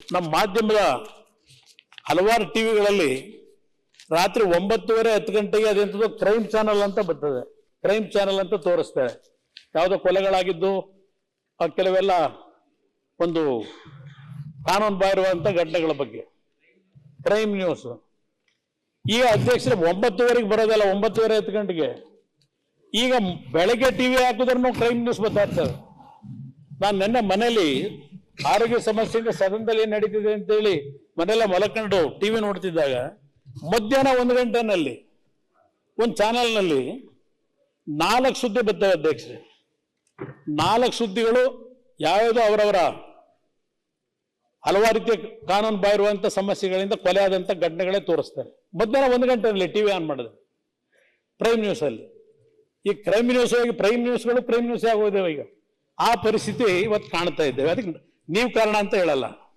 ನಮ್ಮ ಮಾಧ್ಯಮದ ಹಲವಾರು ಟಿವಿಗಳಲ್ಲಿ ರಾತ್ರಿ ಒಂಬತ್ತುವರೆ ಹತ್ತು ಗಂಟೆಗೆ ಅದೆಂಥದ್ದು ಕ್ರೈಮ್ ಚಾನಲ್ ಅಂತ ಬರ್ತದೆ. ಕ್ರೈಮ್ ಚಾನಲ್ ಅಂತ ತೋರಿಸ್ತಾರೆ. ಯಾವುದೋ ಕೊಲೆಗಳಾಗಿದ್ದು ಕೆಲವೆಲ್ಲ ಒಂದು ಕಾನೂನು ಬಾಯಿರುವಂಥ ಘಟನೆಗಳ ಬಗ್ಗೆ. ಕ್ರೈಮ್ ನ್ಯೂಸ್ ಈಗ ಅಧ್ಯಕ್ಷರು ಒಂಬತ್ತುವರೆಗೆ ಬರೋದಲ್ಲ, ಒಂಬತ್ತುವರೆ ಹತ್ತು ಗಂಟೆಗೆ. ಈಗ ಬೆಳಗ್ಗೆ ಟಿವಿ ಹಾಕಿದ್ರು ಕ್ರೈಮ್ ನ್ಯೂಸ್ ಬರ್ತಾ ಇರ್ತದೆ ನಾನು ನಿನ್ನೆ ಮನೇಲಿ ಆರೋಗ್ಯ ಸಮಸ್ಯೆಯಿಂದ ಸದನದಲ್ಲಿ ಏನ್ ನಡೀತಿದೆ ಅಂತೇಳಿ ಮನೆಲ್ಲ ಮಲಕೊಂಡು ಟಿವಿ ನೋಡ್ತಿದ್ದಾಗ ಮಧ್ಯಾಹ್ನ ಒಂದು ಗಂಟೆನಲ್ಲಿ, ಒಂದು ಚಾನೆಲ್ನಲ್ಲಿ ನಾಲ್ಕು ಸುದ್ದಿ ಬರ್ತವೆ ಅಧ್ಯಕ್ಷರೇ. ನಾಲ್ಕು ಸುದ್ದಿಗಳು ಯಾವ್ಯಾವುದೋ ಅವರವರ ಹಲವಾರು ರೀತಿಯ ಕಾನೂನು ಬಾಯಿರುವಂತ ಸಮಸ್ಯೆಗಳಿಂದ ಕೊಲೆ ಆದಂತ ಘಟನೆಗಳೇ ತೋರಿಸ್ತಾರೆ. ಮಧ್ಯಾಹ್ನ ಒಂದು ಗಂಟೆನಲ್ಲಿ ಟಿವಿ ಆನ್ ಮಾಡಿದೆ. ಪ್ರೈಮ್ ನ್ಯೂಸ್ ಅಲ್ಲಿ ಈ ಕ್ರೈಮ್ ನ್ಯೂಸ್ ಆಗಿ ಪ್ರೈಮ್ ನ್ಯೂಸ್ಗಳು ಪ್ರೈಮ್ ನ್ಯೂಸ್ ಆಗೋದೇವೆ ಈಗ. ಆ ಪರಿಸ್ಥಿತಿ ಇವತ್ತು ಕಾಣ್ತಾ ಇದ್ದೇವೆ. ಅದಕ್ಕೆ ನೀವು ಕಾರಣ ಅಂತ ಹೇಳಲ್ಲ.